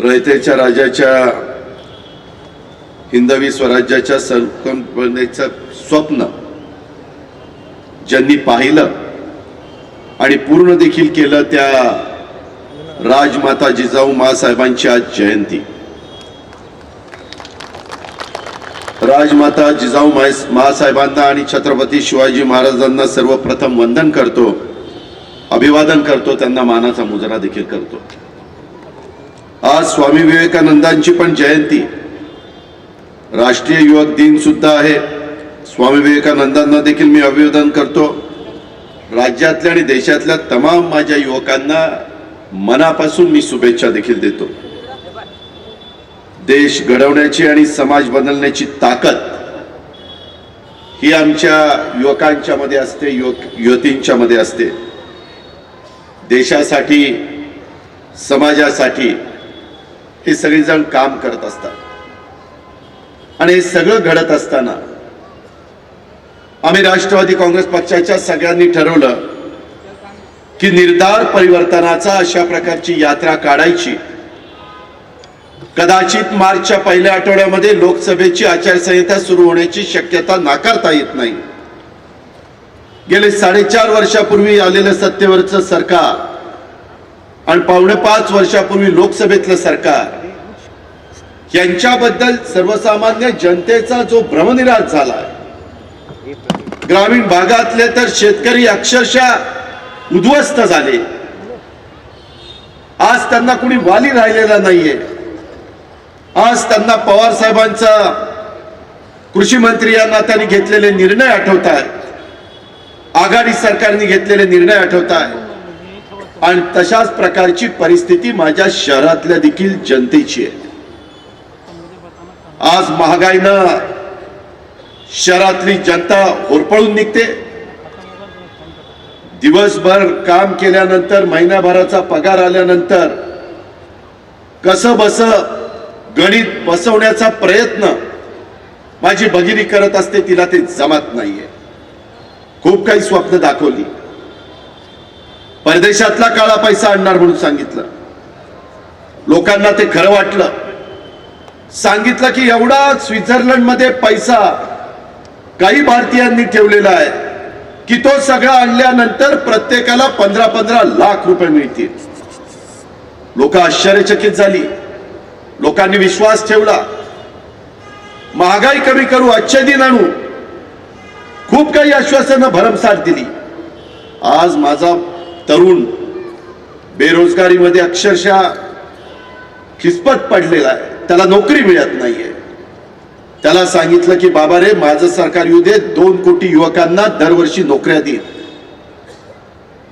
रयतेच्या राजाच्या हिंदवी स्वराज्याच्या संकल्पनेचं स्वप्न ज्यांनी पाहिलं आणि पूर्ण देखील केलं त्या राजमाता जिजाऊ मासाहेबांची आज जयंती. राजमाता जिजाऊ माय महासाहेबांना आणि छत्रपती शिवाजी महाराजांना सर्वप्रथम वंदन करतो अभिवादन करतो त्यांना मानाचा मुजरा देखील करतो. आज स्वामी विवेकानंदांची पण जयंती. राष्ट्रीय युवक दिन सुद्धा आहे. स्वामी विवेकानंदांना देखील मी अभिवादन करतो. राज्यातल्या आणि देशातल्या तमाम माझ्या युवकांना मनापासून मी शुभेच्छा देखील देतो. देश घडवण्याची आणि समाज बदलण्याची ताकद ही आमच्या युवकांच्या मध्ये असते युवक युवतींच्या मध्ये असते. देशासाठी समाजासाठी हे सगळेजण काम करत असतात. आणि हे सगळं घडत असताना आम्ही राष्ट्रवादी काँग्रेस पक्षाच्या सगळ्यांनी ठरवलं की निर्धार परिवर्तनाचा अशा प्रकारची यात्रा काढायची. कदाचित मार्चच्या पहिल्या आठवड्यामध्ये लोकसभेची आचारसंहिता सुरू होण्याची शक्यता नाकारता येत नाही. गेले साडेचार वर्षापूर्वी आलेलं सत्तेवरचं सरकार आणि पावणे पाच वर्षापूर्वी लोकसभेतलं सरकार यांच्याबद्दल सर्वसामान्य जनतेचा जो भ्रमनिराश झाला ग्रामीण भागातले तर शेतकरी अक्षरशः उद्ध्वस्त झाले. आज त्यांना कुणी वाली राहिलेला नाहीये. आज त्यांना पवार साहेबांचा कृषी मंत्री यांना त्यांनी घेतलेले निर्णय आठवत आहेत आघाडी सरकारने घेतलेले निर्णय आठवत आहे आणि तशाच प्रकारची परिस्थिती माझ्या शहरातल्या देखील जनतेची आहे. आज महागाईनं शहरातली जनता होरपळून निघते. दिवसभर काम केल्यानंतर महिन्याभराचा पगार आल्यानंतर कसं बस गणित बसवण्याचा प्रयत्न माझी भगिनी करत असते तिला ते जमत नाहीये. खूप काही स्वप्न दाखवली. परदेशातला काळा पैसा आणणार म्हणून सांगितलं. लोकांना ते खरं वाटलं. सांगितलं की एवढा स्वित्झर्लंडमध्ये पैसा काही भारतीयांनी ठेवलेला आहे की तो सगळा आणल्यानंतर प्रत्येकाला पंधरा पंधरा लाख रुपये मिळतील. लोक आश्चर्यचकित झाली. लोकांनी विश्वास ठेवला. महागाई कमी करू आजचे दिन आणू. खूप काही आश्वासनं भरमसाठ दिली. आज माझा तरुण बेरोजगारीमध्ये अक्षरशः खिसपत पडलेला आहे. त्याला नोकरी मिळत नाहीये. त्याला सांगितलं की बाबा रे माझं सरकार येऊ दे दोन कोटी युवकांना दरवर्षी नोकऱ्या देईल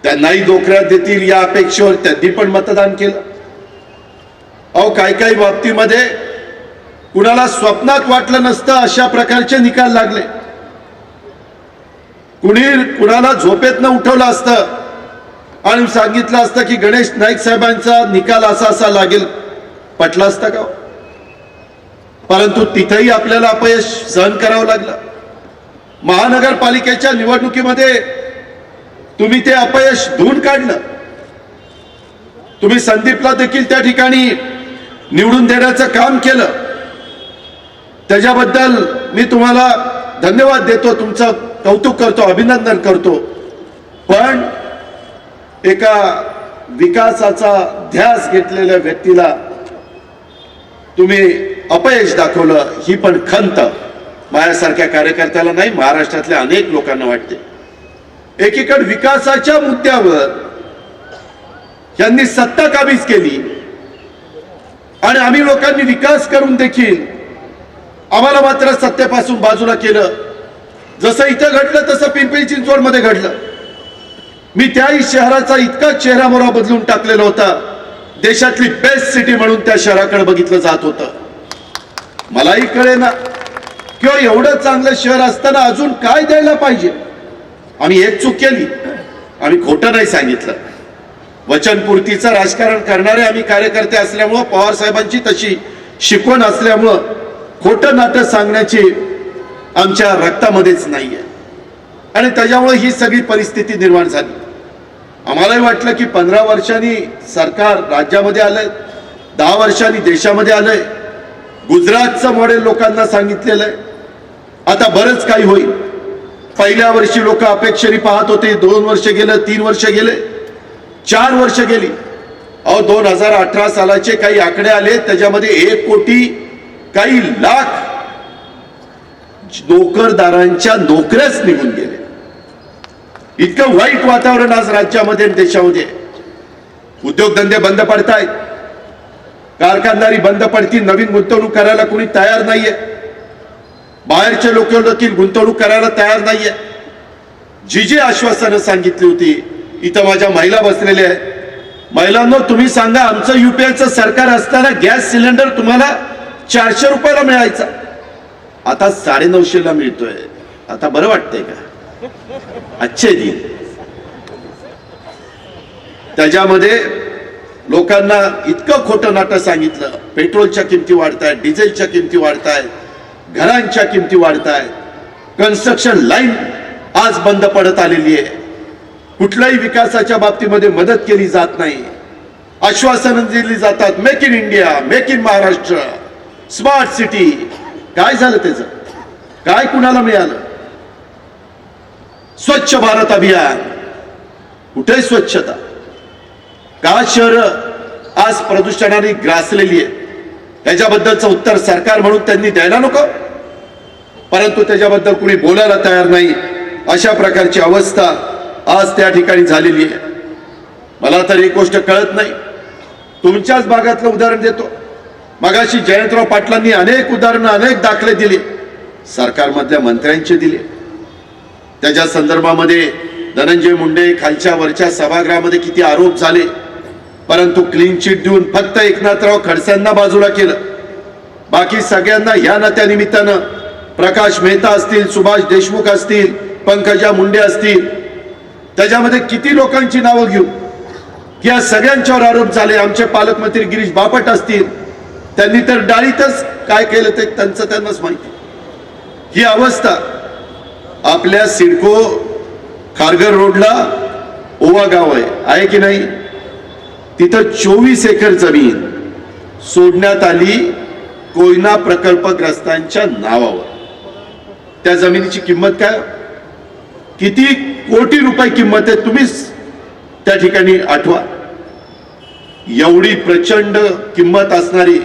त्यांनाही नोकऱ्या देतील या अपेक्षेवर त्यांनी पण मतदान केलं. अहो काही काही बाबतीमध्ये कुणाला स्वप्नात वाटलं नसतं अशा प्रकारचे निकाल लागले. कुणी कुणाला झोपेतनं उठवलं असतं आणि सांगितलं असतं की गणेश नाईक साहेबांचा निकाल असा असा लागेल. पटला असता का हो? परंतु तिथेही आपल्याला अपयश सहन करावं लागलं. महानगरपालिकेच्या निवडणुकीमध्ये तुम्ही ते अपयश धुवून काढलं. तुम्ही संदीपला देखील त्या ठिकाणी निवडून देण्याचं काम केलं. त्याच्याबद्दल मी तुम्हाला धन्यवाद देतो तुमचं कौतुक करतो अभिनंदन करतो. पण एका विकासाचा ध्यास घेतलेल्या व्यक्तीला तुम्ही अपयश दाखवलं ही पण खंत. माझ्यासारख्या कार्यकर्त्याला नाही महाराष्ट्रातल्या अनेक लोकांना वाटते. एकीकडे विकासाच्या मुद्द्यावर यांनी सत्ता काबीज केली आणि आम्ही लोकांनी विकास करून देखील आम्हाला मात्र सत्तेपासून बाजूला केलं. जसं इथं घडलं तसं पिंपरी चिंचवडमध्ये घडलं. मी त्याही शहराचा इतका चेहरा मोरा बदलून टाकलेला होता. देशातली बेस्ट सिटी म्हणून त्या शहराकडे बघितलं जात होतं. मलाही कळे ना किंवा एवढं चांगलं शहर असताना अजून काय द्यायला पाहिजे? आम्ही एक चूक केली. आम्ही खोटं नाही सांगितलं. वचनपूर्तीचं राजकारण करणारे आम्ही कार्यकर्ते असल्यामुळं पवार साहेबांची तशी शिकवण असल्यामुळं खोटं नाटक सांगण्याची आमच्या रक्तामध्येच नाही आहे आणि त्याच्यामुळे ही सगळी परिस्थिती निर्माण झाली. आम्हालाही वाटलं की पंधरा वर्षांनी सरकार राज्यामध्ये आलंय दहा वर्षांनी देशामध्ये आलंय. गुजरातचं मॉडेल लोकांना सांगितलेलं आहे. आता बरंच काही होईल. पहिल्या वर्षी लोक अपेक्षेने पाहत होते दोन वर्ष गेलं तीन वर्ष गेले. चार वर्ष गेली. अहो दोन हजार अठरा सालाचे काही आकडे आले त्याच्यामध्ये एक कोटी काही लाख नोकरदारांच्या नोकऱ्याच निघून गेले. इतकं वाईट वातावरण आज राज्यामध्ये आणि देशामध्ये. उद्योगधंदे बंद पडतायत. कारखानदारी बंद पडतील नवीन गुंतवणूक करायला कोणी तयार नाहीये. बाहेरचे लोक देखील गुंतवणूक करायला तयार नाहीये. जी जी आश्वासनं सांगितली होती इथं माझ्या महिला बसलेल्या आहेत. महिलांनो तुम्ही सांगा आमचं युपीआयचं सरकार असताना गॅस सिलेंडर तुम्हाला चारशे रुपयाला मिळायचा. आता साडेनऊशेला मिळतोय. आता बरं वाटतंय का? अच्छे दिन. त्याच्यामध्ये लोकांना इतकं खोटं नाटं सांगितलं. पेट्रोलच्या किमती वाढत आहेत डिझेलच्या किमती वाढत आहेत घरांच्या किमती वाढत आहेत कन्स्ट्रक्शन लाईन आज बंद पडत आलेली आहे. कुठल्याही विकासाच्या बाबतीमध्ये मदत केली जात नाही. आश्वासनं दिली जातात make in India make in Maharashtra smart city. काय झालं त्याचं? काय कुणाला मिळालं? स्वच्छ भारत अभियान. कुठे स्वच्छता? का शहर आज प्रदूषणाने ग्रासलेली आहे त्याच्याबद्दलचं उत्तर सरकार म्हणून त्यांनी द्यायला नको. परंतु त्याच्याबद्दल कुणी बोलायला तयार नाही. अशा प्रकारची अवस्था आज त्या ठिकाणी झालेली आहे. मला तर एक गोष्ट कळत नाही. तुमच्याच भागातलं उदाहरण देतो. मगाशी जयंतराव पाटलांनी अनेक उदाहरणं अनेक दाखले दिले. सरकारमधल्या मंत्र्यांचे दिले. त्याच्या संदर्भामध्ये धनंजय मुंडे खालच्या वरच्या सभागृहामध्ये किती आरोप झाले. परंतु क्लीन चिट देऊन फक्त एकनाथराव खडसेंना बाजूला केलं. बाकी सगळ्यांना ह्या नात्यानिमित्तानं प्रकाश मेहता असतील सुभाष देशमुख असतील पंकजा मुंडे असतील त्याच्यामध्ये किती लोकांची नावं घेऊ? की या सगळ्यांच्यावर आरोप झाले. आमचे पालकमंत्री गिरीश बापट असतील. त्यांनी तर डाळीतच काय केलं ते त्यांचं त्यांनाच माहिती. ही अवस्था आपल्या सिडको खारघर रोडला ओवा गाव आहे. आहे की नाही? तिथं चोवीस एकर जमीन सोडण्यात आली कोयना प्रकल्पग्रस्तांच्या नावावर. त्या जमिनीची किंमत काय? किती कोटी रुपये किंमत आहे तुम्हीच त्या ठिकाणी आठवा. एवढी प्रचंड किंमत असणारी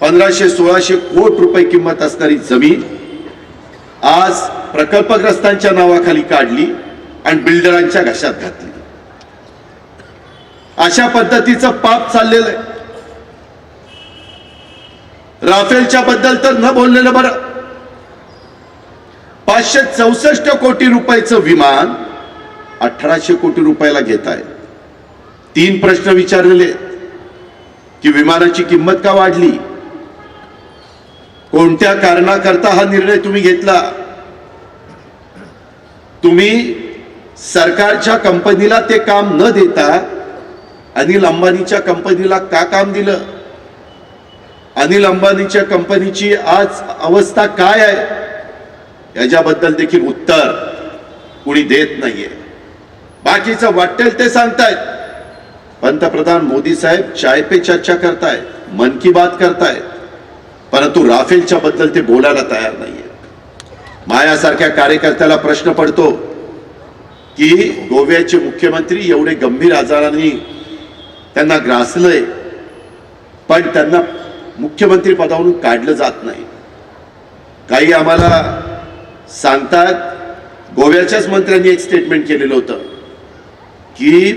पंधराशे सोळाशे कोट रुपये किंमत असणारी जमीन आज प्रकल्पग्रस्तांच्या नावाखाली काढली आणि बिल्डरांच्या घशात घातली. अशा पद्धतीचं पाप चाललेलं आहे. राफेलच्या बद्दल तर न बोललेलं बरं. पाचशे चौसष्ट कोटी रुपयाचं विमान अठराशे कोटी रुपयाला घेत आहे तीन प्रश्न विचारलेले की विमानाची किंमत का वाढली? कोणत्या कारणाकरता हा निर्णय तुम्ही घेतला? तुम्ही सरकारच्या कंपनीला ते काम न देता अनिल अंबानीच्या कंपनीला का काम दिलं? अनिल अंबानीच्या कंपनीची आज अवस्था काय आहे? याच्याबद्दल देखील उत्तर कुणी देत नाहीये. बाकीचं वाटेल ते सांगतायत. पंतप्रधान मोदी साहेब चाय पे चर्चा करतायत मन की बात करतायत. परंतु राफेलच्या बद्दल ते बोलायला तयार नाहीये. मायासारख्या कार्यकर्त्याला प्रश्न पडतो की गोव्याचे मुख्यमंत्री एवढे गंभीर आजाराने त्यांना ग्रासलंय पण त्यांना मुख्यमंत्री पदावरून काढलं जात नाही. काही आम्हाला सांगतात गोव्याच्याच मंत्र्यांनी एक स्टेटमेंट केलेलं होतं की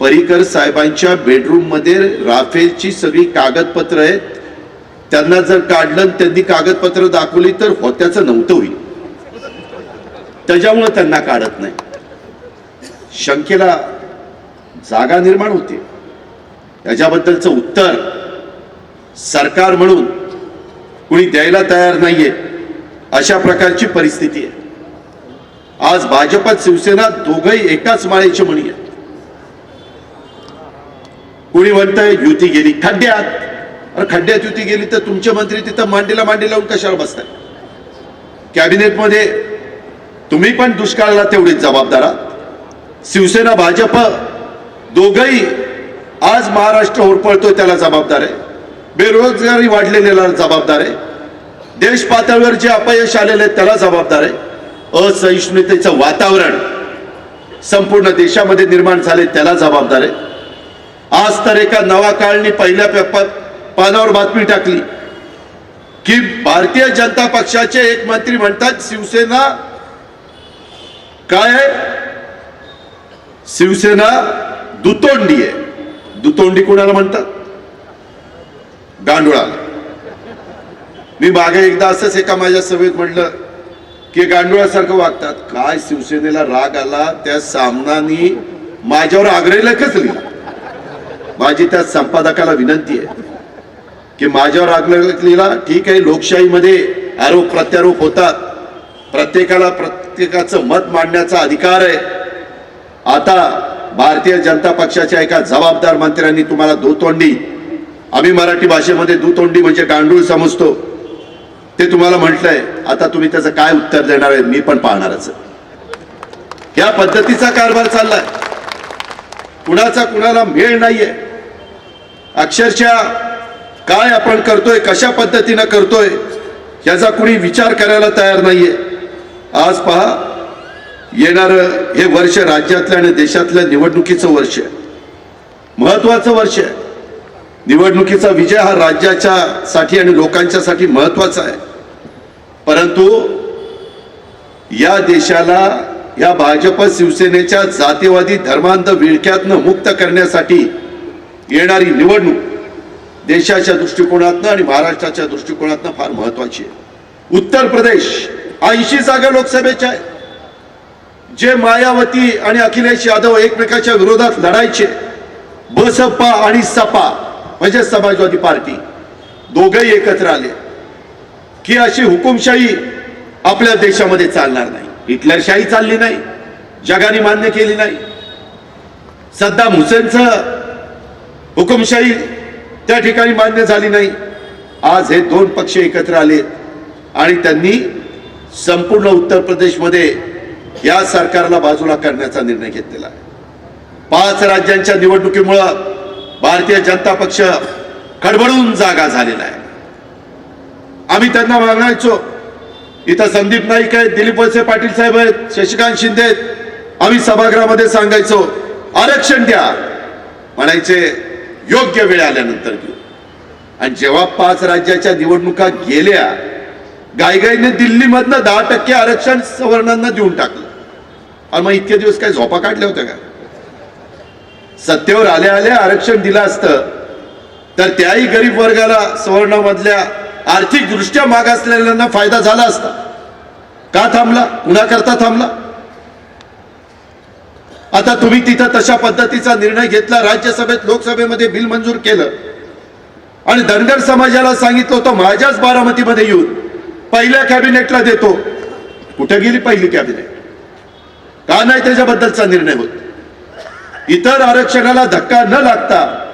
परिकर साहेबांच्या बेडरूममध्ये राफेलची सगळी कागदपत्र आहेत. त्यांना जर काढलं त्यांनी कागदपत्र दाखवली तर होत्याचं नव्हतं होईल. त्याच्यामुळे त्यांना काढत नाही. शंकेला जागा निर्माण होते. त्याच्याबद्दलचं उत्तर सरकार म्हणून कुणी द्यायला तयार नाहीये. अशा प्रकारची परिस्थिती आहे. आज भाजपात शिवसेना दोघही एकाच माळेचे म्हणी आहे कुणी म्हणतंय युती गेली खड्ड्यात. अरे खड्ड्यात युती गेली तर तुमचे मंत्री तिथं मांडीला मांडी लावून कशाला बसताय? कॅबिनेटमध्ये तुम्ही पण दुष्काळाला तेवढीच जबाबदार आहात. शिवसेना भाजप दोघही आज महाराष्ट्र होरपळतोय त्याला जबाबदार आहे. बेरोजगारी वाढलेल्याला जबाबदार आहे. देश पातळीवर जे अपयश आलेलं आहे त्याला जबाबदार आहे. असहिष्णुतेचं वातावरण संपूर्ण देशामध्ये निर्माण झाले त्याला जबाबदार आहे. आज तर एका नवा काळनी पहिल्या पेपर पानावर बातमी टाकली की भारतीय जनता पक्षाचे एक मंत्री म्हणतात शिवसेना काय आहे? शिवसेना दुतोंडी आहे. दुतोंडी कोणाला म्हणतात? गांडुळाला. मी मागे एकदा असंच एका माझ्या सभेत म्हटलं की गांडुळासारखं वागतात. काय शिवसेनेला राग आला त्या सामनानी माझ्यावर आग्रहिलेखच लिहिला. माझी त्या संपादकाला विनंती आहे की माझ्यावर आग्रह लिहिला. ठीक आहे लोकशाहीमध्ये आरोप प्रत्यारोप होतात. प्रत्येकाला प्रत्येकाचं मत मांडण्याचा अधिकार आहे. आता भारतीय जनता पक्षाच्या एका जबाबदार मंत्र्यांनी तुम्हाला दुतोंडी आम्ही मराठी भाषेमध्ये दुतोंडी म्हणजे गांडूळ समजतो. ते तुम्हाला म्हटलंय आता तुम्ही त्याचं काय उत्तर देणार आहे मी पण पाहणारच या पद्धतीचा कारभार चाललाय. कुणाचा कुणाला मेळ नाहीये. अक्षरशः काय आपण करतोय कशा पद्धतीनं करतोय याचा कुणी विचार करायला तयार नाहीये. आज पहा येणार हे वर्ष राज्यातल्या आणि देशातल्या निवडणुकीचं वर्ष आहे. महत्वाचं वर्ष आहे. निवडणुकीचा विजय हा राज्याच्या साठी आणि लोकांच्यासाठी महत्त्वाचा आहे. परंतु या देशाला या भाजप शिवसेनेच्या जातीवादी धर्मांध विळख्यातनं मुक्त करण्यासाठी येणारी निवडणूक देशाच्या दृष्टिकोनातनं आणि महाराष्ट्राच्या दृष्टिकोनातनं फार महत्वाची आहे. उत्तर प्रदेश ऐंशी जागा लोकसभेच्या आहेत. जे मायावती आणि अखिलेश यादव एकमेकाच्या विरोधात लढायचे बसपा आणि सपा म्हणजे समाजवादी पार्टी दोघही एकत्र आले. की अशी हुकुमशाही आपल्या देशामध्ये चालणार नाही. हिटलरशाही चालली नाही. जगाने मान्य केली नाही. सद्दाम हुसेनचं हुकुमशाही त्या ठिकाणी मान्य झाली नाही. आज हे दोन पक्ष एकत्र आले आणि त्यांनी संपूर्ण उत्तर प्रदेशमध्ये या सरकारला बाजूला करण्याचा निर्णय घेतलेला आहे. पाच राज्यांच्या निवडणुकीमुळं भारतीय जनता पक्ष खडबडून जागा झालेला आहे. आम्ही त्यांना मागायचो इथं संदीप नाईक आहेत दिलीप वळसे पाटील साहेब आहेत शशिकांत शिंदे आहेत. आम्ही सभागृहामध्ये सांगायचो आरक्षण द्या. म्हणायचे योग्य वेळ आल्यानंतर घेऊ आणि जेव्हा पाच राज्याच्या निवडणुका गेल्या गायगाईने दिल्लीमधनं दहा टक्के आरक्षण सवर्णांना देऊन टाकलं. आणि मग इतके दिवस काय झोपा काढल्या होत्या का? सत्तेवर आल्या आल्या आरक्षण दिलं असतं. तर त्याही गरीब वर्गाला सवर्णामधल्या आर्थिक दृष्ट्या मागासलेल्यांना फायदा झाला असता. का थांबला? कुणाकरता थांबला? आता तुम्ही तिथं तशा पद्धतीचा निर्णय घेतला राज्यसभेत लोकसभेमध्ये बिल मंजूर केलं. आणि धनगर समाजाला सांगितलं होतं माझ्याच बारामतीमध्ये येऊन पहिल्या कॅबिनेटला देतो. कुठे गेली पहिली कॅबिनेट? का नाही त्याच्याबद्दलचा निर्णय होत? इतर आरक्षणाला धक्का न लागता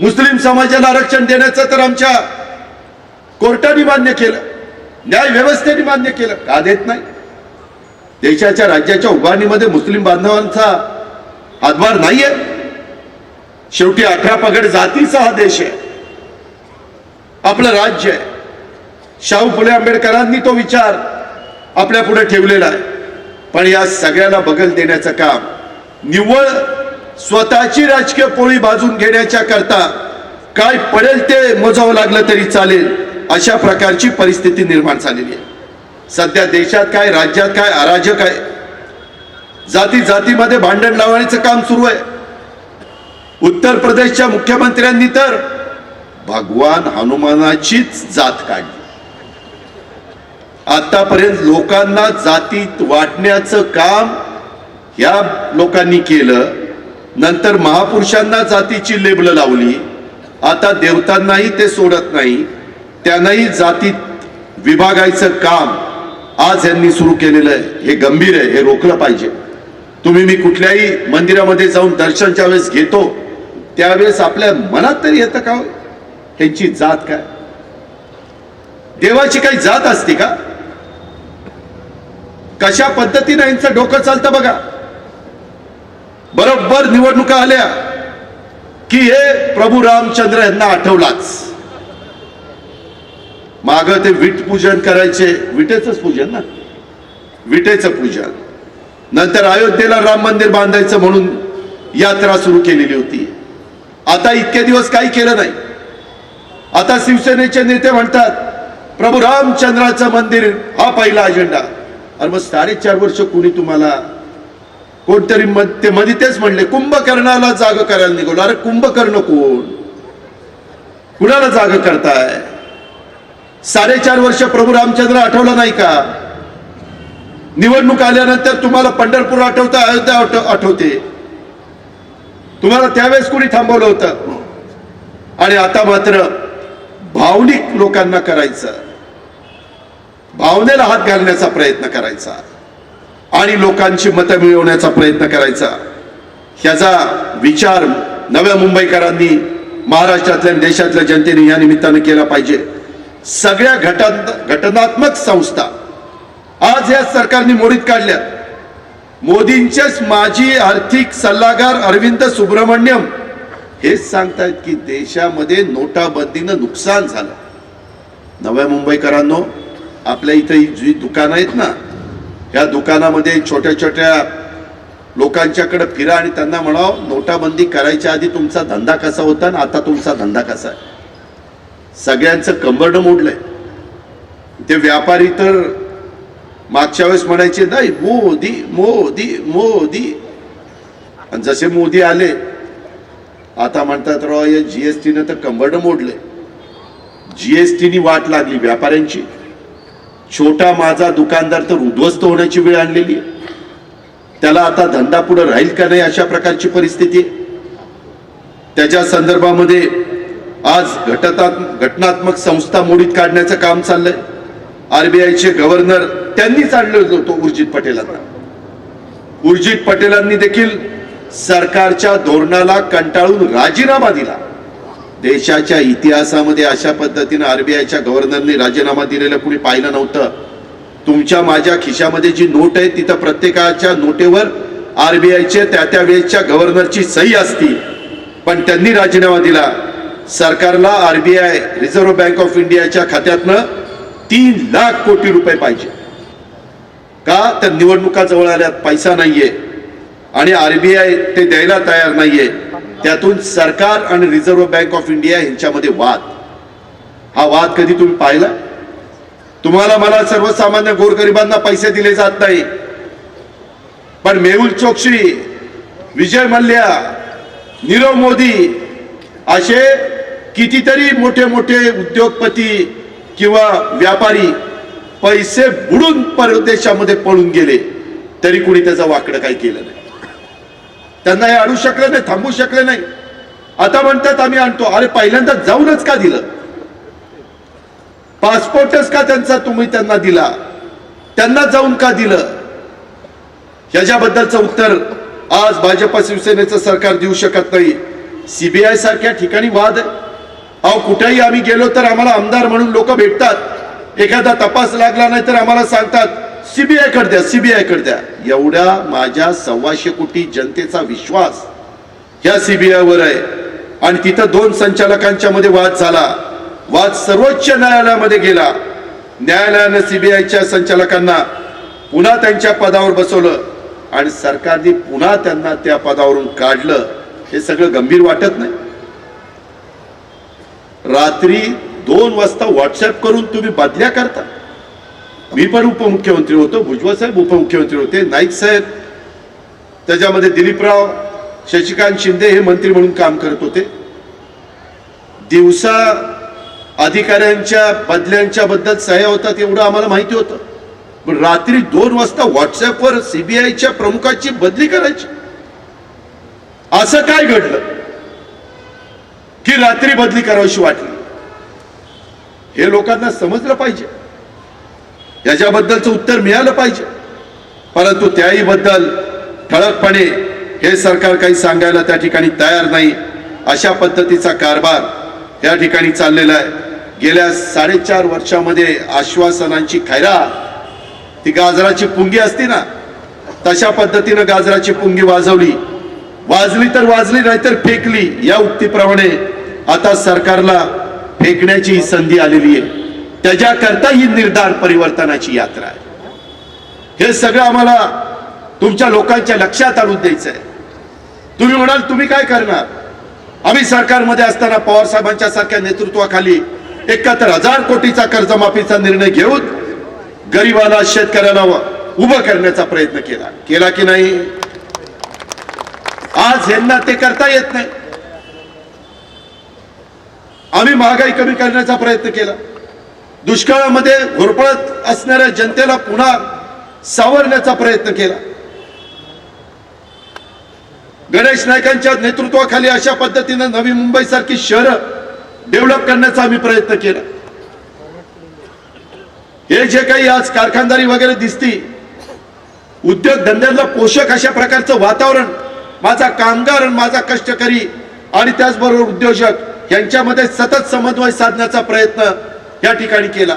मुस्लिम समाजाला आरक्षण देण्याचं तर आमच्या कोर्टाने मान्य केलं न्याय व्यवस्थेने मान्य केलं का देत नाही? देशाच्या राज्याच्या उभारणीमध्ये मुस्लिम बांधवांचा हातभार नाहीये. शेवटी अठरा पगड जातीचा हा देश आहे. आपलं राज्य आहे. शाहू फुले आंबेडकरांनी तो विचार आपल्या पुढे ठेवलेला आहे. पण या सगळ्याला बगल देण्याचं काम निव्वळ स्वतःची राजकीय पोळी बाजून घेण्याच्या करता काय पडेल ते मोजावं लागलं तरी चालेल. अशा प्रकारची परिस्थिती निर्माण झालेली आहे. सध्या देशात काय राज्यात काय अराजक आहे? जाती जातीमध्ये भांडण लावण्याचं काम सुरू आहे. उत्तर प्रदेशच्या मुख्यमंत्र्यांनी तर भगवान हनुमानाचीच जात काढली. आतापर्यंत लोकांना जातीत वाटण्याचं काम या लोकांनी केलं. नंतर महापुरुषांना जातीची लेबल लावली. आता देवतांनाही ते सोडत नाही. त्यांनाही जातीत विभागायचं काम आज यांनी सुरू केलेलं आहे. हे गंभीर आहे हे रोखलं पाहिजे. तुम्ही मी कुठल्याही मंदिरामध्ये जाऊन दर्शनच्या वेळेस घेतो त्यावेळेस आपल्या मनात तरी येतं का हो? त्यांची ह्यांची जात काय? देवाची काही जात असते का? कशा पद्धतीने यांचं डोकं चालतं बघा. बरोबर निवडणुका आल्या की हे प्रभू रामचंद्र यांना आठवलाच. माग ते विट पूजन करायचे. विटेचंच पूजन ना? विटेचं पूजन. नंतर अयोध्येला राम मंदिर बांधायचं म्हणून यात्रा सुरू केलेली होती. आता इतके दिवस काही केलं नाही. आता शिवसेनेचे नेते म्हणतात प्रभू रामचंद्राचं मंदिर हा पहिला अजेंडा अरे मग साडेचार वर्ष कुणी तुम्हाला कोणतरी मध ते मध्ये तेच म्हणले कुंभकर्णाला जाग करायला निघवलं अरे कुंभकर्ण कोण? कुणाला जाग करताय? साडेचार वर्ष प्रभू रामचंद्र आठवला नाही का? निवडणूक आल्यानंतर तुम्हाला पंढरपूर आठवतं अयोध्या आठवते. तुम्हाला त्यावेळेस कुणी थांबवलं होतं? आणि आता मात्र भावनिक लोकांना करायचं. भावनेला हात घालण्याचा प्रयत्न करायचा. आणि लोकांची मतं मिळवण्याचा प्रयत्न करायचा. ह्याचा विचार नव्या मुंबईकरांनी महाराष्ट्रातल्या देशातल्या जनतेने या निमित्तानं केला पाहिजे. सगळ्या घटन घटनात्मक संस्था आज या सरकारने मोडीत काढल्या मोदींचेच माजी आर्थिक सल्लागार अरविंद सुब्रमण्यम हेच सांगतायत की देशामध्ये नोटाबंदीनं नुकसान झालं. नव्या मुंबईकरांनो आपल्या इथं ही जी दुकानं आहेत ना या दुकानामध्ये छोट्या छोट्या लोकांच्याकडे फिरा आणि त्यांना म्हणावं नोटाबंदी करायच्या आधी तुमचा धंदा कसा होता आणि आता तुमचा धंदा कसा आहे? सगळ्यांचं कंबरडं मोडलंय. ते व्यापारी तर मागच्या वेळेस म्हणायचे नाही मोदी मोदी मोदी. आणि जसे मोदी आले आता म्हणतात राव या जीएसटीनं तर कंबरडं मोडले जीएसटीनी वाट लागली व्यापाऱ्यांची. छोटा माझा दुकानदार तर उद्ध्वस्त होण्याची वेळ आणलेली आहे. त्याला आता धंदा पुढे राहील का नाही अशा प्रकारची परिस्थिती आहे. त्याच्या संदर्भामध्ये आज घटनात्मक घटनात्मक संस्था मोडीत काढण्याचं काम चाललंय. आरबीआयचे गव्हर्नर त्यांनीच आणलं होतो उर्जित पटेलांना उर्जित पटेलांनी देखील सरकारच्या धोरणाला कंटाळून राजीनामा दिला. देशाच्या इतिहासामध्ये अशा पद्धतीनं आरबीआयच्या गव्हर्नरने राजीनामा दिलेलं कुणी पाहिलं नव्हतं. तुमच्या माझ्या खिशामध्ये जी नोट आहे तिथं प्रत्येकाच्या नोटेवर आरबीआयचे त्या त्या वेळेच्या गव्हर्नरची सही असती. पण त्यांनी राजीनामा दिला. सरकारला आरबीआय रिझर्व्ह बँक ऑफ इंडियाच्या खात्यातनं तीन लाख कोटी रुपये पाहिजे. का? तर निवडणुका जवळ आल्यात पैसा नाहीये. आणि आरबीआय ते द्यायला तयार नाहीये. त्यातून सरकार आणि रिझर्व्ह बँक ऑफ इंडिया यांच्यामध्ये वाद. हा वाद कधी तुम्ही पाहिला? तुम्हाला मला सर्वसामान्य गोरगरिबांना पैसे दिले जात नाही. पण मेहुल चोक्षी विजय मल्ल्या नीरव मोदी असे कितीतरी मोठे मोठे उद्योगपती किंवा व्यापारी पैसे बुडून परदेशामध्ये पळून गेले तरी कुणी त्याचा वाकडं काही केलं नाही. त्यांना हे अडू शकलं नाही थांबू शकले नाही. आता म्हणतात आम्ही आणतो. अरे पहिल्यांदा जाऊनच का दिलं? पासपोर्टच का त्यांचा तुम्ही त्यांना दिला? त्यांना जाऊन का दिलं? याच्याबद्दलचं उत्तर आज भाजप शिवसेनेचं सरकार देऊ शकत नाही. सीबीआय सारख्या ठिकाणी वाद आहे. अहो कुठेही आम्ही गेलो तर आम्हाला आमदार म्हणून लोक भेटतात. एखादा तपास लागला नाही तर आम्हाला सांगतात सीबीआयकडे द्या सीबीआयकडे द्या. एवढ्या माझ्या सव्वाशे कोटी जनतेचा विश्वास या सीबीआय वर आहे. आणि तिथं दोन संचालकांच्या मध्ये वाद झाला. वाद सर्वोच्च न्यायालयामध्ये गेला. न्यायालयानं सीबीआयच्या संचालकांना पुन्हा त्यांच्या पदावर बसवलं आणि सरकारने पुन्हा त्यांना त्या पदावरून काढलं. हे सगळं गंभीर वाटत नाही. रात्री दोन वाजता व्हॉट्सअप करून तुम्ही बदल्या करता. मी पण उपमुख्यमंत्री होतो भुजबळ साहेब उपमुख्यमंत्री होते नाईक साहेब त्याच्यामध्ये दिलीपराव शशिकांत शिंदे हे मंत्री म्हणून काम करत होते. दिवसा अधिकाऱ्यांच्या बदल्यांच्या बद्दल सह्या होतात एवढं आम्हाला माहिती होतं. पण रात्री दोन वाजता व्हॉट्सअपवर सीबीआयच्या प्रमुखाची बदली करायची. असं काय घडलं? की रात्री बदली करावीशी वाटली. हे लोकांना समजलं पाहिजे. याच्याबद्दलचं उत्तर मिळालं पाहिजे. परंतु त्याही बद्दल ठळकपणे हे सरकार काही सांगायला त्या ठिकाणी तयार नाही. अशा पद्धतीचा कारभार या ठिकाणी चाललेला आहे. गेल्या साडेचार वर्षामध्ये आश्वासनांची खैरा ती गाजराची पुंगी असती ना तशा पद्धतीनं गाजराची पुंगी वाजवली. वाजली तर वाजली नाहीतर फेकली या उक्तीप्रमाणे आता सरकारला फेकण्याची संधी आलेली आहे. त्याच्याकरता ही निर्धार परिवर्तनाची यात्रा आहे. हे सगळं आम्हाला तुमच्या लोकांच्या लक्षात आणून द्यायचं आहे. तुम्ही म्हणाल तुम्ही काय करणार? आम्ही सरकारमध्ये असताना पवार साहेबांच्या सारख्या नेतृत्वाखाली एकाहत्तर हजार कोटीचा कर्जमाफीचा निर्णय घेऊन गरिबाला शेतकऱ्याला उभं करण्याचा प्रयत्न केला. केला की नाही? आज यांना ते करता येत नाही. आम्ही महागाई कमी करण्याचा प्रयत्न केला. दुष्काळामध्ये घोरपळत असणाऱ्या जनतेला पुन्हा सावरण्याचा प्रयत्न केला. गणेश नायकांच्या नेतृत्वाखाली अशा पद्धतीनं नवी मुंबई सारखी शहरं डेव्हलप करण्याचा आम्ही प्रयत्न केला. हे जे काही आज कारखानदारी वगैरे दिसती उद्योगधंद्याचा पोषक अशा प्रकारचं वातावरण माझा कामगार आणि माझा कष्टकरी आणि त्याचबरोबर उद्योजक यांच्यामध्ये सतत समन्वय साधण्याचा प्रयत्न या ठिकाणी केला.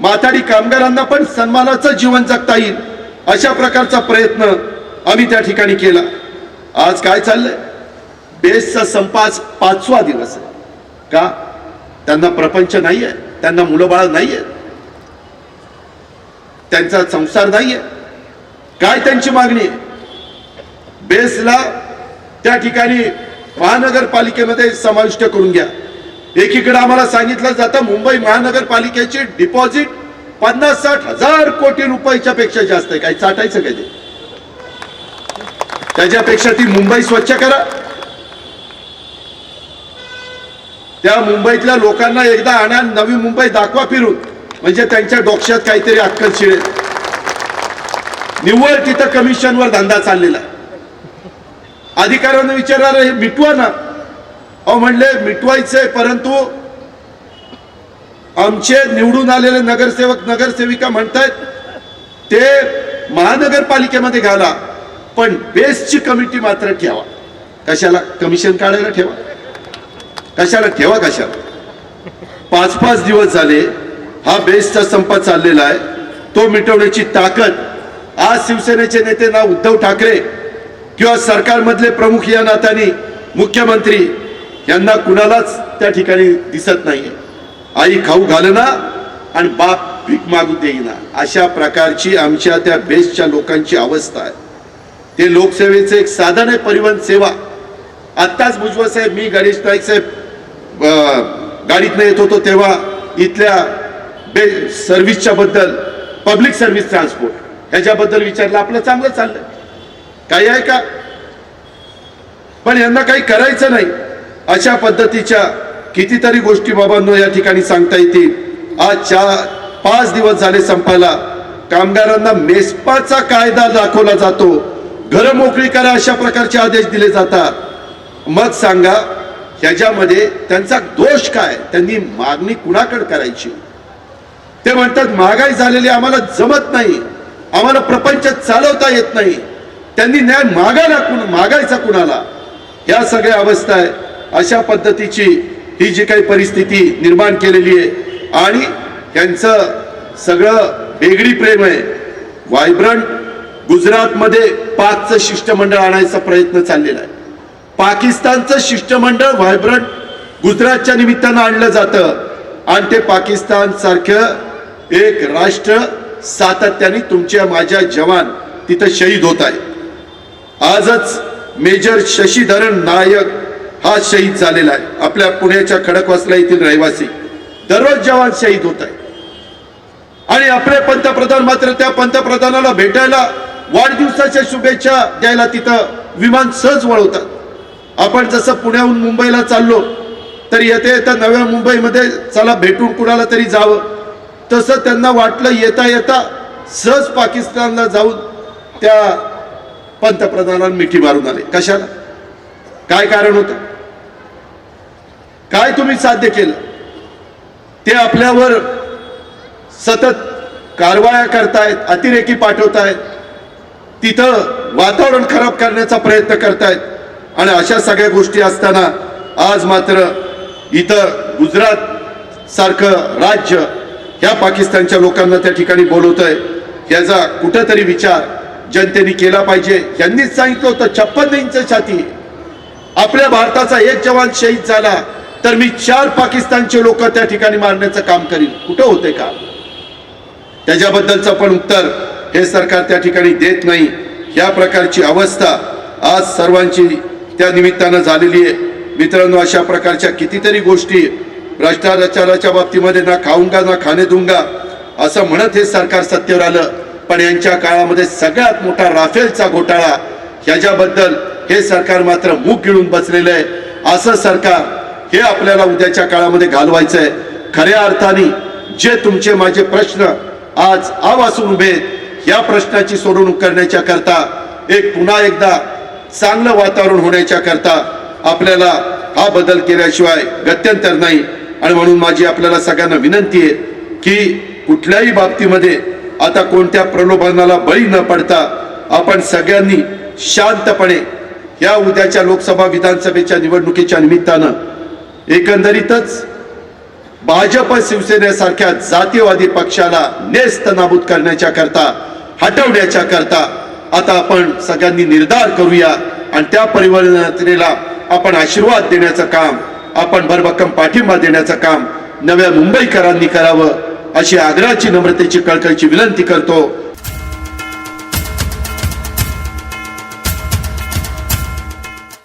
माथाडी कामगारांना पण सन्मानाचं जीवन जगता येईल अशा प्रकारचा प्रयत्न आम्ही त्या ठिकाणी केला. आज काय चाललंय? बेसचा संपास पाचवा दिवस आहे. का? त्यांना प्रपंच नाहीये त्यांना मुलंबाळ नाही नाहीये. त्यांचा संसार नाहीये. काय त्यांची मागणी आहे? बेसला त्या ठिकाणी महानगरपालिकेमध्ये समाविष्ट करून घ्या. एकीकडे आम्हाला सांगितलं जातं मुंबई महानगरपालिकेची डिपॉझिट पन्नास साठ हजार कोटी रुपयाच्या पेक्षा जास्त आहे. काही चाटायचं काय ते? त्याच्यापेक्षा ती मुंबई स्वच्छ करा. त्या मुंबईतल्या लोकांना एकदा आणा नवी मुंबई दाखवा फिरून. म्हणजे त्यांच्या डोक्यात काहीतरी अक्कल शिळेल. निव्वळ तिथं कमिशनवर धंदा चाललेला आहे. अधिकाऱ्यांना विचारणार हे मिटवा ना. अहो म्हणले मिटवायचंय परंतु आमचे निवडून आलेले नगरसेवक नगरसेविका म्हणतायत ते महानगरपालिकेमध्ये घाला पण बेसची कमिटी मात्र ठेवा. कशाला? कमिशन काढायला ठेवा. कशाला? ठेवा कशाला? पाच पाच दिवस झाले हा बेसचा संप चाललेला आहे. तो मिटवण्याची ताकद आज शिवसेनेचे नेते ना उद्धव ठाकरे किंवा सरकारमधले प्रमुख या नात्याने मुख्यमंत्री यांना कुणालाच त्या ठिकाणी दिसत नाहीये. आई खाऊ घालना आणि बाप भीक मागू देईना. अशा प्रकारची आमच्या त्या बेसच्या लोकांची अवस्था आहे. ते लोकसेवेचं एक साधन आहे परिवहन सेवा. आत्ताच भुजबळ साहेब मी गणेश नाईक साहेब अं, गाडीतनं येत होतो तेव्हा इथल्या बे सर्व्हिसच्या बद्दल पब्लिक सर्व्हिस ट्रान्सपोर्ट ह्याच्याबद्दल विचारलं. आपलं चांगलं चाललं. काही आहे का? पण यांना काही करायचं नाही. अशा पद्धतीच्या कितीतरी गोष्टी बाबांनो या ठिकाणी सांगता येतील. आज चार पाच दिवस झाले संपायला. कामगारांना मेस्पाचा कायदा दाखवला जातो. घर मोकळी करा अशा प्रकारचे आदेश दिले जातात. मग सांगा ह्याच्यामध्ये त्यांचा दोष काय? त्यांनी मागणी कुणाकडे करायची? ते म्हणतात महागाई झालेली आम्हाला जमत नाही. आम्हाला प्रपंच चालवता येत नाही. त्यांनी न्याय मागायला कुण मागायचा कुणाला? ह्या सगळ्या अवस्था आहे. अशा पद्धतीची ही जी काही परिस्थिती निर्माण केलेली आहे. आणि यांचं सगळं वेगळी प्रेम आहे. व्हायब्रंट गुजरातमध्ये पाचचं शिष्टमंडळ आणायचा प्रयत्न चाललेला आहे. पाकिस्तानचं शिष्टमंडळ व्हायब्रंट गुजरातच्या निमित्तानं आणलं जातं. आणि ते पाकिस्तान सारखं एक राष्ट्र सातत्याने तुमच्या माझ्या जवान तिथं शहीद होत आहे. आजच मेजर शशीधरन नायक हा शहीद झालेला आहे. आपल्या पुण्याच्या खडकवासला येथील रहिवासी. दररोज जवान शहीद होत आहे. आणि आपले पंतप्रधान मात्र त्या पंतप्रधानाला भेटायला वाढदिवसाच्या शुभेच्छा द्यायला तिथं विमान सहज वळवतात. आपण जसं पुण्याहून मुंबईला चाललो तर येता येता नव्या मुंबईमध्ये चला भेटून कुणाला तरी जावं. तसं त्यांना वाटलं येता येता सहज पाकिस्तानला जाऊन त्या पंतप्रधानांना मिठी मारून आले. कशाला? काय कारण होतं? काय तुम्ही साध्य केलं? ते आपल्यावर सतत कारवाया करतायत अतिरेकी पाठवतायत. तिथं वातावरण खराब करण्याचा प्रयत्न करतायत. आणि अशा सगळ्या गोष्टी असताना आज मात्र इथं गुजरात सारखं राज्य ह्या पाकिस्तानच्या लोकांना त्या ठिकाणी बोलवत आहे याचा कुठंतरी विचार जनतेने केला पाहिजे. यांनीच सांगितलं होतं छप्पन इंच छाती. आपल्या भारताचा एक जवान शहीद झाला तर मी चार पाकिस्तानचे लोक त्या ठिकाणी मारण्याचं काम करीन. कुठं होते का? त्याच्याबद्दलचं पण उत्तर हे सरकार त्या ठिकाणी देत नाही. या प्रकारची अवस्था आज सर्वांची त्या निमित्तानं झालेली आहे. मित्रांनो अशा प्रकारच्या कितीतरी गोष्टी भ्रष्टाचाराच्या बाबतीमध्ये ना खाऊंगा ना खाणे दुंगा असं म्हणत हे सरकार सत्तेवर आलं. पण यांच्या काळामध्ये सगळ्यात मोठा राफेलचा घोटाळा ह्याच्याबद्दल हे सरकार मात्र मूग गिळून बसलेलं आहे. असं सरकार हे आपल्याला उद्याच्या काळामध्ये घालवायचं आहे खऱ्या अर्थाने जे तुमचे माझे प्रश्न आज आवासून उभे या प्रश्नाची सोडवणूक करण्याच्या करता एक पुन्हा एकदा चांगलं वातावरण होण्याच्या करता आपल्याला हा बदल केल्याशिवाय गत्यंतर नाही. आणि म्हणून माझी आपल्याला सगळ्यांना विनंती आहे की कुठल्याही बाबतीमध्ये आता कोणत्या प्रलोभनाला बळी न पडता आपण सगळ्यांनी शांतपणे या उद्याच्या लोकसभा विधानसभेच्या निवडणुकीच्या निमित्तानं एकंदरीतच भाजप शिवसेनेसारख्या जातीयवादी पक्षाला नेस्त नाबूद करण्याच्या करता हटवण्याच्या करता आता आपण सगळ्यांनी निर्धार करूया आणि त्या परिवर्तनेला आपण आशीर्वाद देण्याचं काम आपण भरभक्कम पाठिंबा देण्याचं काम नव्या मुंबईकरांनी करावं. अशी आग्रहाची नम्रतेची कळकळीची विनंती करतो.